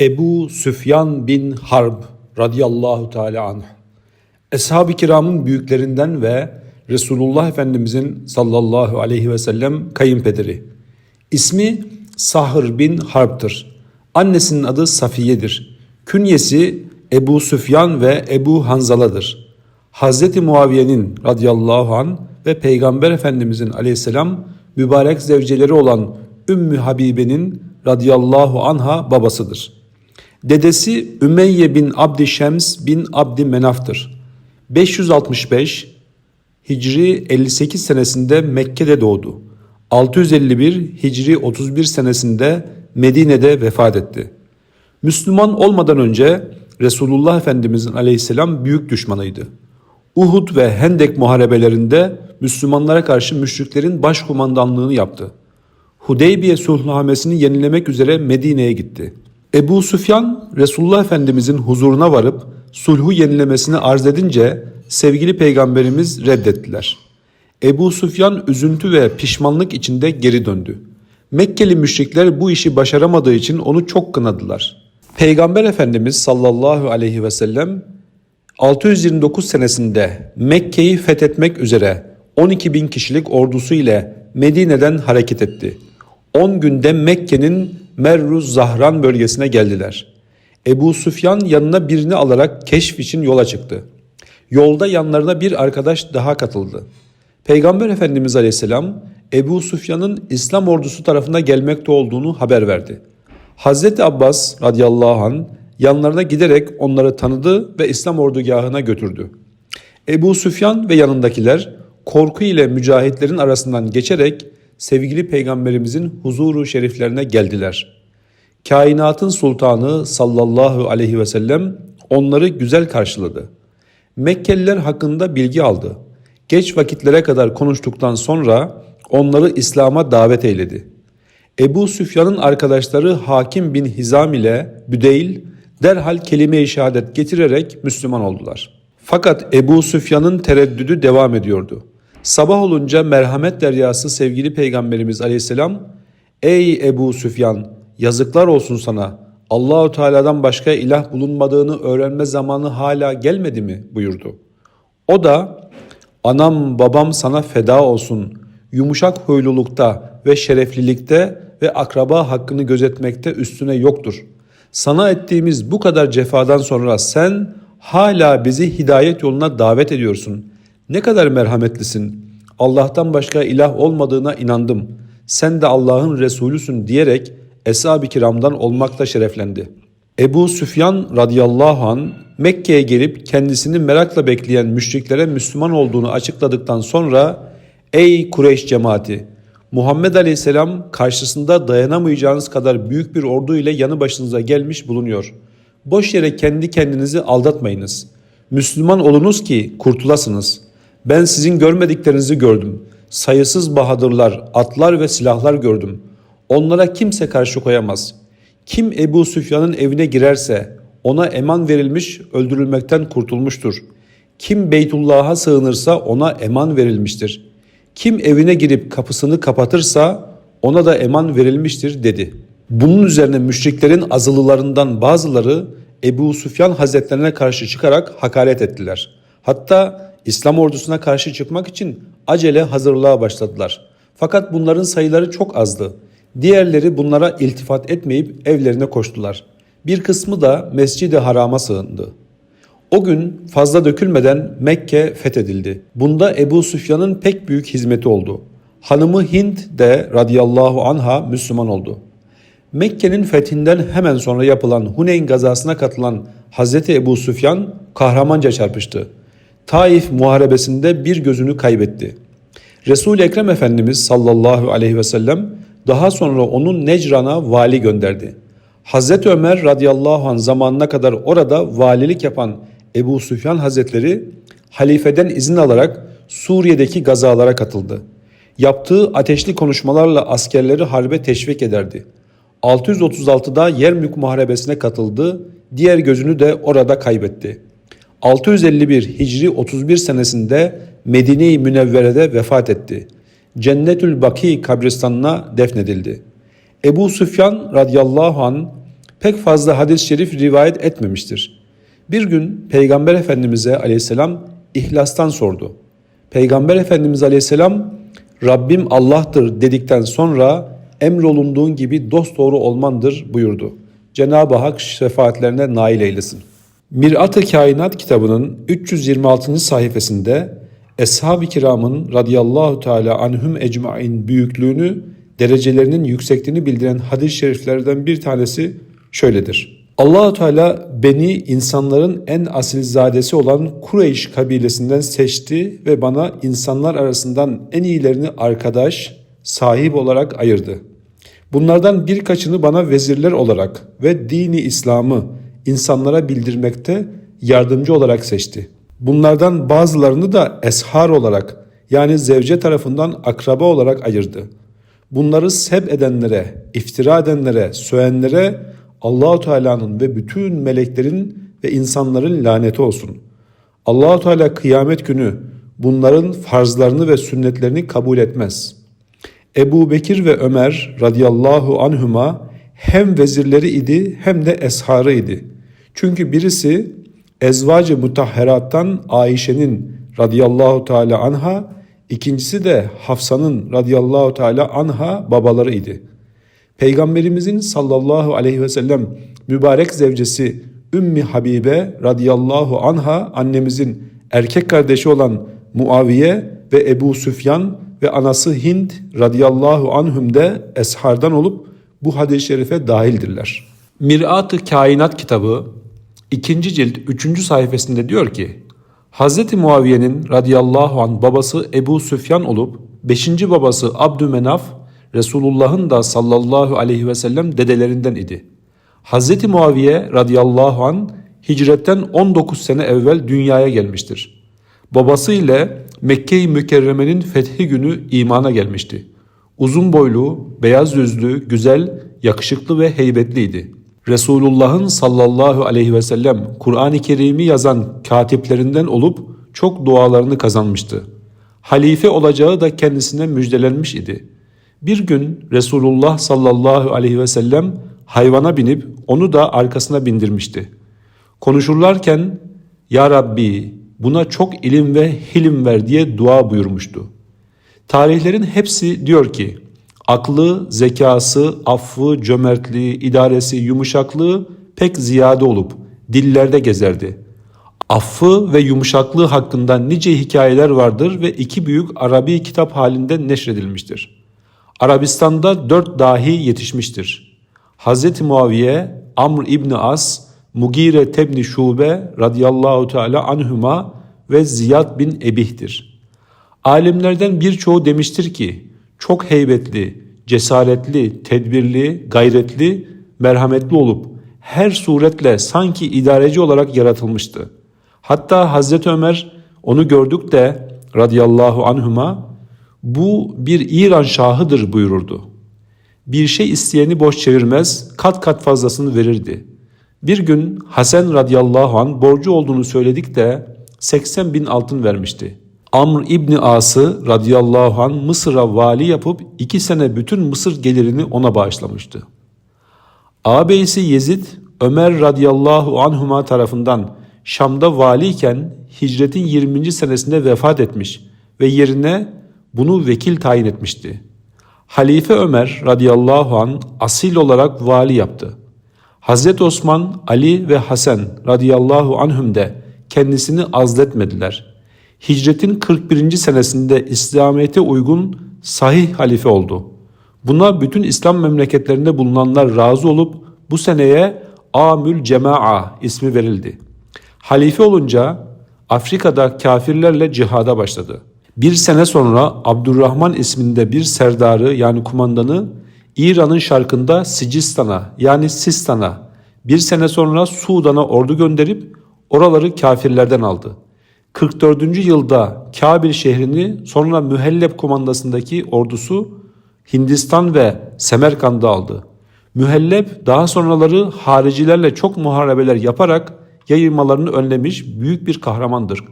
Ebu Süfyan bin Harb radıyallahu teala anh Ashab-ı kiramın büyüklerinden ve Resulullah Efendimizin sallallahu aleyhi ve sellem kayınpederi. İsmi Sahr bin Harp'tır. Annesinin adı Safiye'dir. Künyesi Ebu Süfyan ve Ebu Hanzala'dır. Hazreti Muaviye'nin radıyallahu an ve Peygamber Efendimizin aleyhisselam mübarek zevceleri olan Ümmü Habibe'nin radıyallahu anha babasıdır. Dedesi Ümeyye bin Abdi Şems bin Abdi Menaf'tır. 565 Hicri 58 senesinde Mekke'de doğdu. 651 Hicri 31 senesinde Medine'de vefat etti. Müslüman olmadan önce Resulullah Efendimizin aleyhisselam büyük düşmanıydı. Uhud ve Hendek muharebelerinde Müslümanlara karşı müşriklerin başkumandanlığını yaptı. Hudeybiye sulhnamesini yenilemek üzere Medine'ye gitti. Ebu Süfyan Resulullah Efendimizin huzuruna varıp sulhu yenilemesini arz edince sevgili peygamberimiz reddettiler. Ebu Süfyan üzüntü ve pişmanlık içinde geri döndü. Mekkeli müşrikler bu işi başaramadığı için onu çok kınadılar. Peygamber Efendimiz sallallahu aleyhi ve sellem 629 senesinde Mekke'yi fethetmek üzere 12 bin kişilik ordusu ile Medine'den hareket etti. 10 günde Mekke'nin Merruz Zahran bölgesine geldiler. Ebu Süfyan yanına birini alarak keşf için yola çıktı. Yolda yanlarına bir arkadaş daha katıldı. Peygamber Efendimiz Aleyhisselam Ebu Süfyan'ın İslam ordusu tarafına gelmekte olduğunu haber verdi. Hazreti Abbas radıyallahu an yanlarına giderek onları tanıdı ve İslam ordugahına götürdü. Ebu Süfyan ve yanındakiler korku ile mücahitlerin arasından geçerek sevgili peygamberimizin huzuru şeriflerine geldiler. Kainatın sultanı sallallahu aleyhi ve sellem onları güzel karşıladı. Mekkeliler hakkında bilgi aldı. Geç vakitlere kadar konuştuktan sonra onları İslam'a davet eyledi. Ebu Süfyan'ın arkadaşları Hakim bin Hizam ile Büdeyl derhal kelime-i şehadet getirerek Müslüman oldular. Fakat Ebu Süfyan'ın tereddüdü devam ediyordu. Sabah olunca merhamet deryası sevgili Peygamberimiz Aleyhisselam Ey Ebu Süfyan yazıklar olsun sana Allahu Teala'dan başka ilah bulunmadığını öğrenme zamanı hala gelmedi mi buyurdu. O da anam babam sana feda olsun yumuşak huylulukta ve şereflilikte ve akraba hakkını gözetmekte üstüne yoktur. Sana ettiğimiz bu kadar cefadan sonra sen hala bizi hidayet yoluna davet ediyorsun. Ne kadar merhametlisin. Allah'tan başka ilah olmadığına inandım. Sen de Allah'ın Resulüsün diyerek Eshab-ı kiramdan olmakla şereflendi. Ebu Süfyan radıyallahu an Mekke'ye gelip kendisini merakla bekleyen müşriklere Müslüman olduğunu açıkladıktan sonra Ey Kureyş cemaati! Muhammed Aleyhisselam karşısında dayanamayacağınız kadar büyük bir ordu ile yanı başınıza gelmiş bulunuyor. Boş yere kendi kendinizi aldatmayınız. Müslüman olunuz ki kurtulasınız. Ben sizin görmediklerinizi gördüm. Sayısız bahadırlar, atlar ve silahlar gördüm. Onlara kimse karşı koyamaz. Kim Ebu Süfyan'ın evine girerse ona eman verilmiş öldürülmekten kurtulmuştur. Kim Beytullah'a sığınırsa ona eman verilmiştir. Kim evine girip kapısını kapatırsa ona da eman verilmiştir dedi. Bunun üzerine müşriklerin azılılarından bazıları Ebu Süfyan hazretlerine karşı çıkarak hakaret ettiler. Hatta İslam ordusuna karşı çıkmak için acele hazırlığa başladılar. Fakat bunların sayıları çok azdı. Diğerleri bunlara iltifat etmeyip evlerine koştular. Bir kısmı da Mescid-i Haram'a sığındı. O gün fazla dökülmeden Mekke fethedildi. Bunda Ebu Süfyan'ın pek büyük hizmeti oldu. Hanımı Hind de radıyallahu anha Müslüman oldu. Mekke'nin fethinden hemen sonra yapılan Huneyn gazasına katılan Hazreti Ebu Süfyan kahramanca çarpıştı. Taif muharebesinde bir gözünü kaybetti. Resul-i Ekrem Efendimiz sallallahu aleyhi ve sellem daha sonra onu Necran'a vali gönderdi. Hazreti Ömer radıyallahu anh zamanına kadar orada valilik yapan Ebu Süfyan Hazretleri halifeden izin alarak Suriye'deki gazalara katıldı. Yaptığı ateşli konuşmalarla askerleri harbe teşvik ederdi. 636'da Yermük Muharebesi'ne katıldı, diğer gözünü de orada kaybetti. 651 Hicri 31 senesinde Medine-i Münevvere'de vefat etti. Cennetül Baki kabristanına defnedildi. Ebu Süfyan radıyallahu an pek fazla hadis-i şerif rivayet etmemiştir. Bir gün Peygamber Efendimiz'e aleyhisselam ihlastan sordu. Peygamber Efendimiz aleyhisselam Rabbim Allah'tır dedikten sonra emrolunduğun gibi dosdoğru olmandır buyurdu. Cenab-ı Hak şefaatlerine nail eylesin. Mirat-ı Kainat kitabının 326. sayfasında Eshab-ı kiramın radıyallahu teala anhum ecmain büyüklüğünü, derecelerinin yüksekliğini bildiren hadis-i şeriflerden bir tanesi şöyledir. Allahu Teala beni insanların en asilzadesi olan Kureyş kabilesinden seçti ve bana insanlar arasından en iyilerini arkadaş, sahip olarak ayırdı. Bunlardan birkaçını bana vezirler olarak ve dini İslam'ı insanlara bildirmekte yardımcı olarak seçti. Bunlardan bazılarını da eshar olarak yani zevce tarafından akraba olarak ayırdı. Bunları seb edenlere, iftira edenlere, söyenlere Allahu Teala'nın ve bütün meleklerin ve insanların laneti olsun. Allahu Teala kıyamet günü bunların farzlarını ve sünnetlerini kabul etmez. Ebu Bekir ve Ömer radıyallahu anhuma hem vezirleri idi hem de esharı idi. Çünkü birisi ezvacı mutahherattan Ayşe'nin radıyallahu teala anha, ikincisi de Hafsa'nın radıyallahu teala anha babaları idi. Peygamberimizin sallallahu aleyhi ve sellem mübarek zevcesi Ümmi Habibe radıyallahu anha annemizin erkek kardeşi olan Muaviye ve Ebu Süfyan ve anası Hind radıyallahu anhüm de eshardan olup bu hadis-i şerife dahildirler. Mirat-ı Kainat kitabı 2. cilt 3. sayfasında diyor ki Hz. Muaviye'nin radıyallahu an babası Ebu Süfyan olup 5. babası Abdümenaf Resulullah'ın da sallallahu aleyhi ve sellem dedelerinden idi. Hz. Muaviye radıyallahu an hicretten 19 sene evvel dünyaya gelmiştir. Babası ile Mekke-i Mükerreme'nin fethi günü imana gelmişti. Uzun boylu, beyaz yüzlü, güzel, yakışıklı ve heybetliydi. Resulullah'ın sallallahu aleyhi ve sellem Kur'an-ı Kerim'i yazan katiplerinden olup çok dualarını kazanmıştı. Halife olacağı da kendisine müjdelenmiş idi. Bir gün Resulullah sallallahu aleyhi ve sellem hayvana binip onu da arkasına bindirmişti. Konuşurlarken Ya Rabbi buna çok ilim ve hilim ver diye dua buyurmuştu. Tarihlerin hepsi diyor ki aklı, zekası, affı, cömertliği, idaresi, yumuşaklığı pek ziyade olup dillerde gezerdi. Affı ve yumuşaklığı hakkında nice hikayeler vardır ve iki büyük Arabi kitap halinde neşredilmiştir. Arabistan'da dört dahi yetişmiştir. Hz. Muaviye, Amr İbni As, Mugire Tebni Şube radıyallahu teala anhuma ve Ziyad bin Ebih'tir. Alimlerden birçoğu demiştir ki çok heybetli, cesaretli, tedbirli, gayretli, merhametli olup her suretle sanki idareci olarak yaratılmıştı. Hatta Hazreti Ömer onu gördük de radıyallahu anhuma bu bir İran şahıdır buyururdu. Bir şey isteyeni boş çevirmez, kat kat fazlasını verirdi. Bir gün Hasan radıyallahu an borcu olduğunu söyledik de 80 bin altın vermişti. Amr İbni As'ı radıyallahu an Mısır'a vali yapıp iki sene bütün Mısır gelirini ona bağışlamıştı. Ağabeyisi Yezid, Ömer radıyallahu anhuma tarafından Şam'da valiyken hicretin 20. senesinde vefat etmiş ve yerine bunu vekil tayin etmişti. Halife Ömer radıyallahu an asil olarak vali yaptı. Hazreti Osman, Ali ve Hasan radıyallahu anhüm de kendisini azletmediler. Hicretin 41. senesinde İslamiyet'e uygun sahih halife oldu. Buna bütün İslam memleketlerinde bulunanlar razı olup bu seneye Amül Cema'a ismi verildi. Halife olunca Afrika'da kafirlerle cihada başladı. Bir sene sonra Abdurrahman isminde bir serdarı yani kumandanı İran'ın şarkında Sicistan'a yani Sistan'a bir sene sonra Sudan'a ordu gönderip oraları kafirlerden aldı. 44. yılda Kabil şehrini sonra Mühelleb komandasındaki ordusu Hindistan ve Semerkand'ı aldı. Mühelleb daha sonraları haricilerle çok muharebeler yaparak yayılmalarını önlemiş büyük bir kahramandır.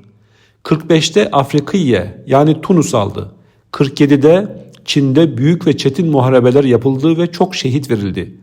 45'te Afrikiye yani Tunus aldı. 47'de Çin'de büyük ve çetin muharebeler yapıldı ve çok şehit verildi.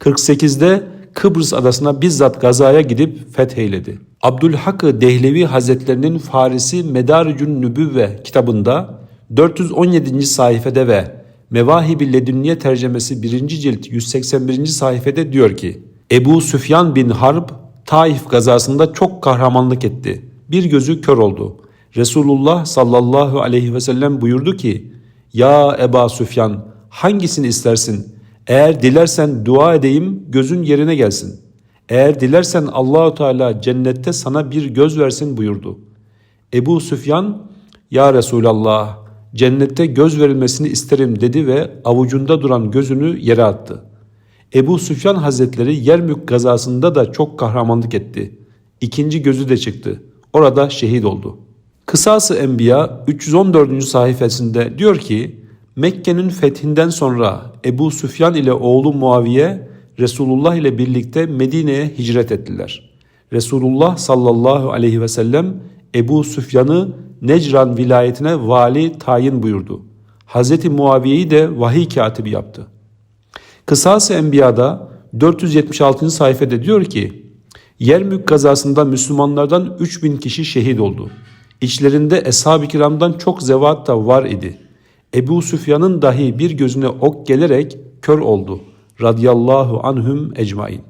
48'de Kıbrıs adasına bizzat gazaya gidip fetheyledi. Abdülhak Dehlevi Hazretlerinin Farisi Medaricün Nübüvve kitabında 417. sayfede ve Mevahib-i Ledünniye tercemesi 1. cilt 181. sayfede diyor ki Ebu Süfyan bin Harb Taif gazasında çok kahramanlık etti. Bir gözü kör oldu. Resulullah sallallahu aleyhi ve sellem buyurdu ki Ya Eba Süfyan hangisini istersin? Eğer dilersen dua edeyim gözün yerine gelsin. Eğer dilersen Allahu Teala cennette sana bir göz versin buyurdu. Ebu Süfyan Ya Resulallah cennette göz verilmesini isterim dedi ve avucunda duran gözünü yere attı. Ebu Süfyan Hazretleri Yermük gazasında da çok kahramanlık etti. İkinci gözü de çıktı. Orada şehit oldu. Kısası Enbiya 314. sayfasında diyor ki Mekke'nin fethinden sonra Ebu Süfyan ile oğlu Muaviye Resulullah ile birlikte Medine'ye hicret ettiler. Resulullah sallallahu aleyhi ve sellem Ebu Süfyan'ı Necran vilayetine vali tayin buyurdu. Hazreti Muaviye'yi de vahiy katibi yaptı. Kısas-ı Enbiya'da 476. sayfada diyor ki Yermük gazasında Müslümanlardan 3000 kişi şehit oldu. İçlerinde Eshab-ı Kiram'dan çok zevat da var idi. Ebu Süfyan'ın dahi bir gözüne ok gelerek kör oldu. Radiyallahu anhum ecmain.